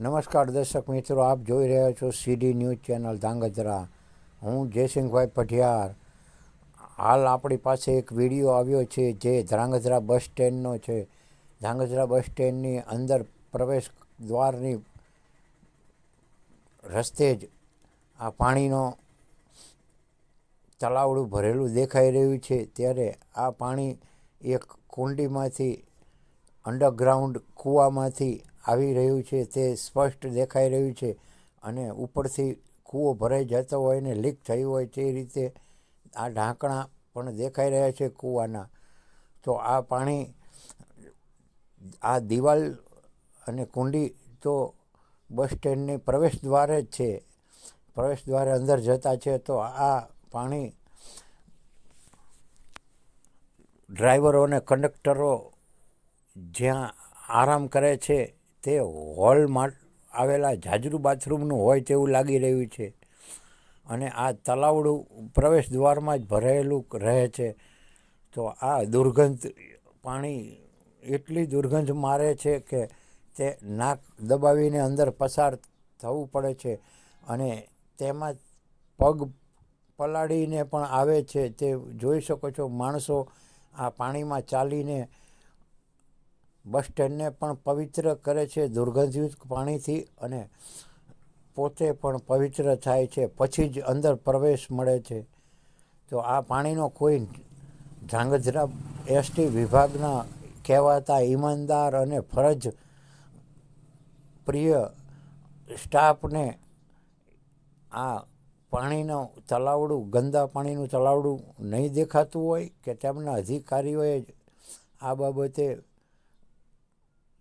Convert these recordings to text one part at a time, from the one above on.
નમસ્કાર દર્શક મિત્રો, આપ જોઈ રહ્યા છો સીડી ન્યૂઝ ચેનલ ધાંગધ્રા. હું જયસિંહભાઈ પઢિયાર. હાલ આપણી પાસે એક વીડિયો આવ્યો છે જે ધ્રાંગધ્રા બસ સ્ટેન્ડનો છે. ધ્રાંગધ્રા બસ સ્ટેન્ડની અંદર પ્રવેશ દ્વારની રસ્તે જ આ પાણીનો તલાવડું ભરેલું દેખાઈ રહ્યું છે. ત્યારે આ પાણી એક કુંડીમાંથી અંડરગ્રાઉન્ડ કૂવામાંથી આવી રહ્યું છે, તે સ્પષ્ટ દેખાઈ રહ્યું છે અને ઉપરથી કૂવો ભરાઈ જતો હોય ને લીક થયું હોય તે રીતે આ ઢાંકણા પણ દેખાઈ રહ્યા છે કૂવાના. તો આ પાણી, આ દિવાલ અને કુંડી તો બસ સ્ટેન્ડની પ્રવેશ દ્વારે જ છે. પ્રવેશ દ્વારે અંદર જતા છે તો આ પાણી ડ્રાઈવરો અને કંડક્ટરો જ્યાં આરામ કરે છે તે હોલમાં આવેલા જાજરૂ બાથરૂમનું હોય તેવું લાગી રહ્યું છે. અને આ તલાવડું પ્રવેશ દ્વારમાં જ ભરાયેલું રહે છે. તો આ દુર્ગંધ પાણી એટલી દુર્ગંધ મારે છે કે તે નાક દબાવીને અંદર પસાર થવું પડે છે અને તેમાં પગ પલાળીને પણ આવે છે. તે જોઈ શકો છો, માણસો આ પાણીમાં ચાલીને બસ સ્ટેન્ડને પણ પવિત્ર કરે છે દુર્ગંધયુક્ત પાણીથી અને પોતે પણ પવિત્ર થાય છે. પછી જ અંદર પ્રવેશ મળે છે. તો આ પાણીનો કોઈ ધ્રાંગધ્રા એસટી વિભાગના કહેવાતા ઈમાનદાર અને ફરજ પ્રિય સ્ટાફને આ પાણીનું તલાવડું, ગંદા પાણીનું તલાવડું નહીં દેખાતું હોય કે તેમના અધિકારીઓએ આ બાબતે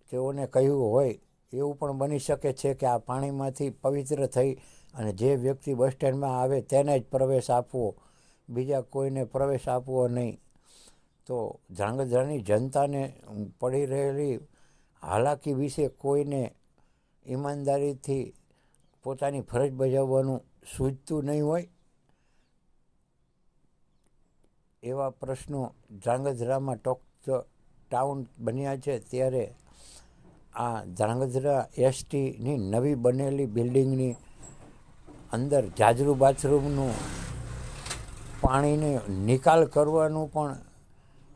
તેઓને કહ્યું હોય, એવું પણ બની શકે છે કે આ પાણીમાંથી પવિત્ર થઈ અને જે વ્યક્તિ બસ સ્ટેન્ડમાં આવે તેને જ પ્રવેશ આપવો, બીજા કોઈને પ્રવેશ આપવો નહીં. તો ધ્રાંગધ્રાની જનતાને પડી રહેલી હાલાકી વિશે કોઈને ઈમાનદારીથી પોતાની ફરજ બજાવવાનું સૂચતું નહીં હોય? એવા પ્રશ્નો ધ્રાંગધ્રામાં ટોક ટાઉન બન્યા છે ત્યારે આ ધ્રાંગધ્રા એસટીની નવી બનેલી બિલ્ડિંગની અંદર જાજરૂ બાથરૂમનું પાણીને નિકાલ કરવાનું પણ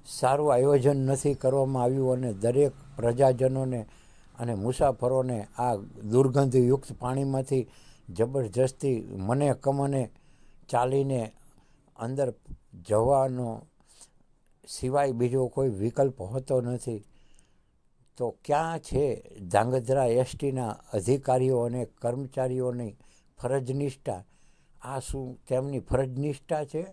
સારું આયોજન નથી કરવામાં આવ્યું અને દરેક પ્રજાજનોને અને મુસાફરોને આ દુર્ગંધયુક્ત પાણીમાંથી જબરજસ્તી મને કમને ચાલીને અંદર જવાનો સિવાય બીજો કોઈ વિકલ્પ હોતો નથી. તો ક્યાં છે ધાંગધ્રા એસટીના અધિકારીઓ અને કર્મચારીઓની ફરજ નિષ્ઠા આ શું તેમની ફરજ નિષ્ઠા છે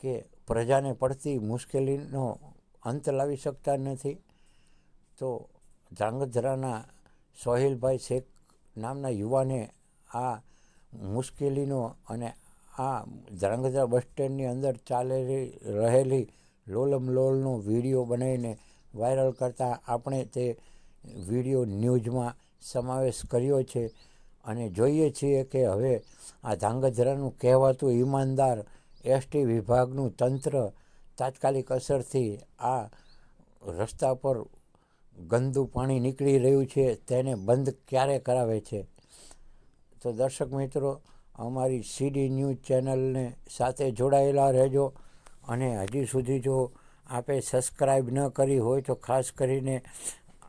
કે પ્રજાને પડતી મુશ્કેલીનો અંત લાવી શકતા નથી? તો ધાંગધ્રાના સોહિલભાઈ શેખ નામના યુવાને આ મુશ્કેલીનો અને આ ધ્રાંગધ્રા બસ સ્ટેન્ડની અંદર ચાલેલી રહેલી લોલમ લોલનો વીડિયો બનાવીને વાયરલ કરતાં આપણે તે વીડિયો ન્યૂઝમાં સમાવેશ કર્યો છે અને જોઈએ છીએ કે હવે આ ધાંગધ્રાનું કહેવાતું ઈમાનદાર એસટી વિભાગનું તંત્ર તાત્કાલિક અસરથી આ રસ્તા પર ગંદુ પાણી નીકળી રહ્યું છે, તેને બંધ ક્યારે કરાવે છે? તો દર્શક મિત્રો, અમારી સીડી ન્યૂઝ ચેનલને સાથે જોડાયેલા રહેજો અને હજી સુધી જો આપે સબસ્ક્રાઈબ ન કરી હોય તો ખાસ કરીને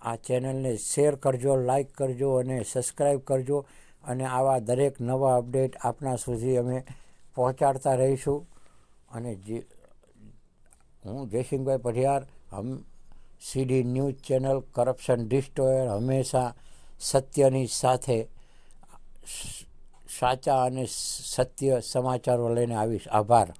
આ ચેનલને શેર કરજો લાઈક કરજો અને સબસ્ક્રાઈબ કરજો. અને આવા દરેક નવા અપડેટ આપના સુધી અમે પહોંચાડતા રહીશું. અને જે હું જયસિંહભાઈ Padhiyar, Hum CD news channel corruption destroyer હંમેશા સત્યની સાથે સાચા અને સત્ય સમાચારો લઈને આવીશ. આભાર.